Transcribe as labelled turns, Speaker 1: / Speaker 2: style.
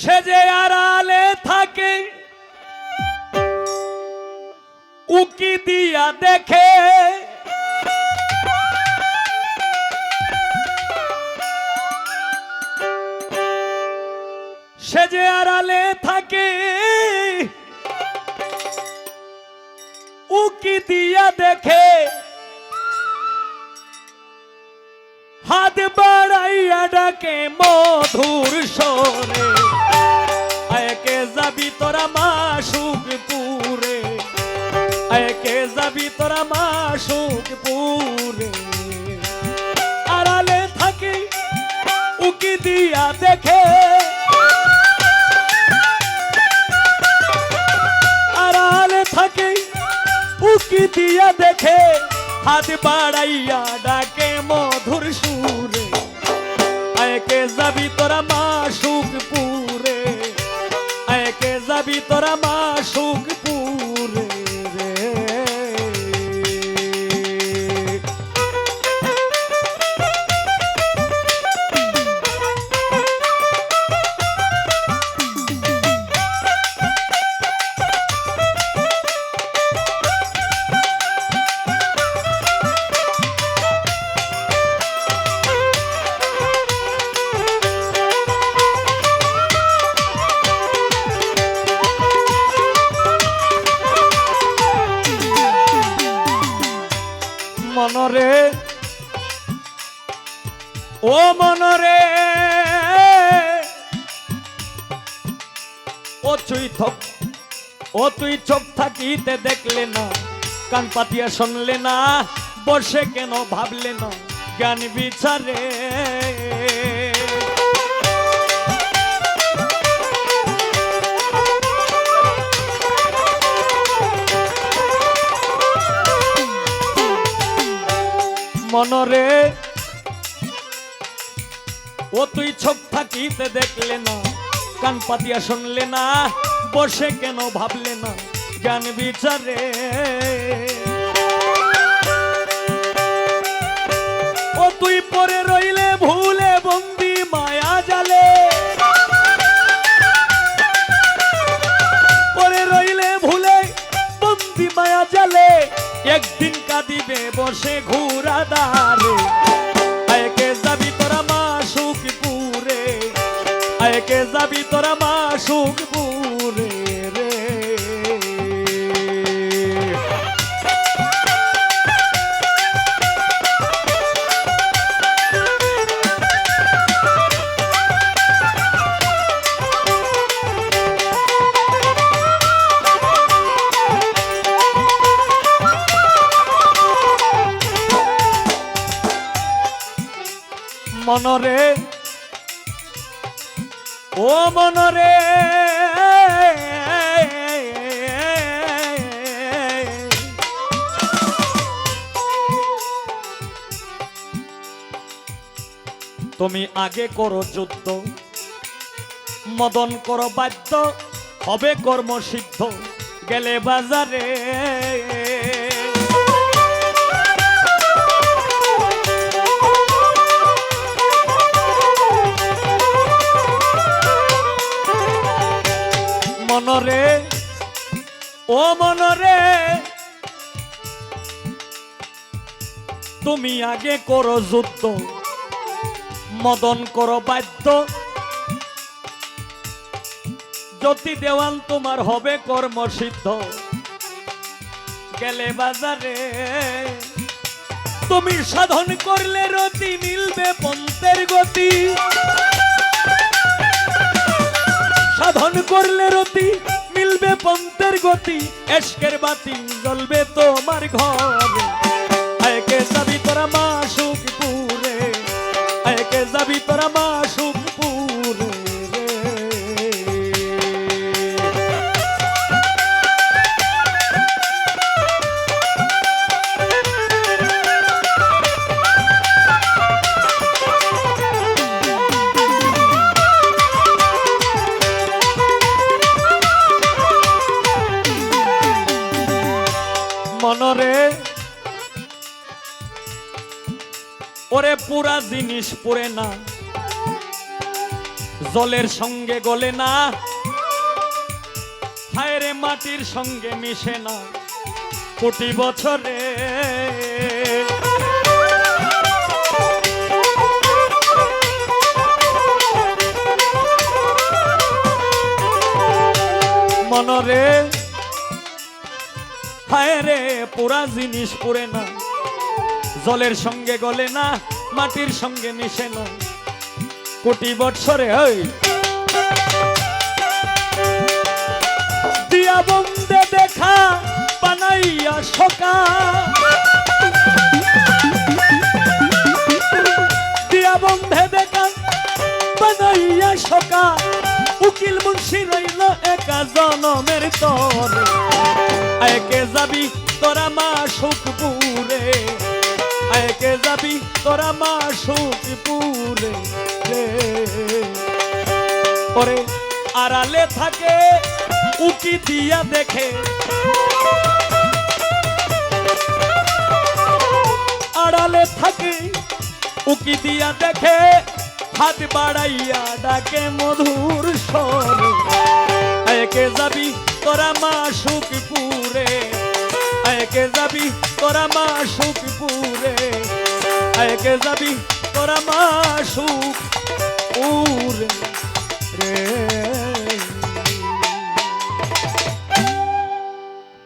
Speaker 1: সে যে আড়ালে থাকে, উকি দিয়া দেখে। সে যে আড়ালে থাকে, উকি দিয়া দেখে। হাত বাড়াইয়া ডাকে মধুর সরে তোরা মাসুক পুরে একে যাবি তোরা মাসুক পুরে আড়ালে থাকি, উকি দিয়া দেখে। আড়ালে থাকে, উকি দিয়া দেখে। হাত বাড়াইয়া ডাকে মধুর সুরে। একে যাবি তোরা মাসুক মনরে। ও মনরে। ও তুই থক, ও তুই চোখ থাকিতে দেখলে না, কান পাতিয়া শুনলে না, বসে কেন ভাবলে না, জ্ঞান বিচারে। মনরে। ও তুই চোখ থাকিতে দেখলে না, কান পাতিয়া শুনলে না, বসে কেন ভাবলে না, জ্ঞান বিচারে। ও তুই পরে রইলে ভুলে বন্দি মায়া জালে। পরে রইলে ভুলে বন্দি মায়া জালে। একদিন কাঁদিবে বসে ঘুরা দাঁড়ে আয়কে যাবি তোরা মা সুখ পুরে আয়কে যাবি তোরা মা সুখ মনরে ও মনরে। তুমি আগে করো যুদ্ধ মদন করো বাধ্য হবে কর্মসিদ্ধ গেলে বাজারে। মনরে, ও মনরে। তুমি আগে করো যুদ্ধ, মদন করো বাধ্য জ্যোতি দেওয়ান তোমার হবে কর্মসিদ্ধ, গেলে বাজারে। তুমি সাধন করলে রতি মিলবে পন্থের গতি। সাধন করলে রতি মিলবে পন্থের গতি এসকের বাতি জ্বলবে তোমার ঘরে। আয়কে যাবি তোরা মা সুখপুরে আয়কে যাবি তোরা মা পুরা জিনিস পড়ে না। জলের সঙ্গে গলে না। হায় রে মাটির সঙ্গে মিশে না। কোটি বছরে মনরে হায় রে পুরা জিনিস পুরে না। জলের সঙ্গে গলে না। মাটির সঙ্গে মিশে না কোটি বছরে ওই দিয়া বন্দে দেখা, বানাইয়া সকা দিয়া বন্ধে দেখা, বানাইয়া সকা উকিল মুন্সি রইল একা জনমের তরে। একে যাবি তোরা মা সুখপুরে? একে যাবি? তোরা মা সুখপুরে। রে ওরে আড়ালে থাকে, উকি দিয়া দেখে। আড়ালে থাকে, উকি দিয়া দেখে। হাত বাড়াইয়া ডাকে মধুর স্বরে। একে যাবি? তোরা মা সুখপুরে। একে যাবি? তোরা মা সুখপুরে। একে যাবি? তোরা মা সুখপুরে রে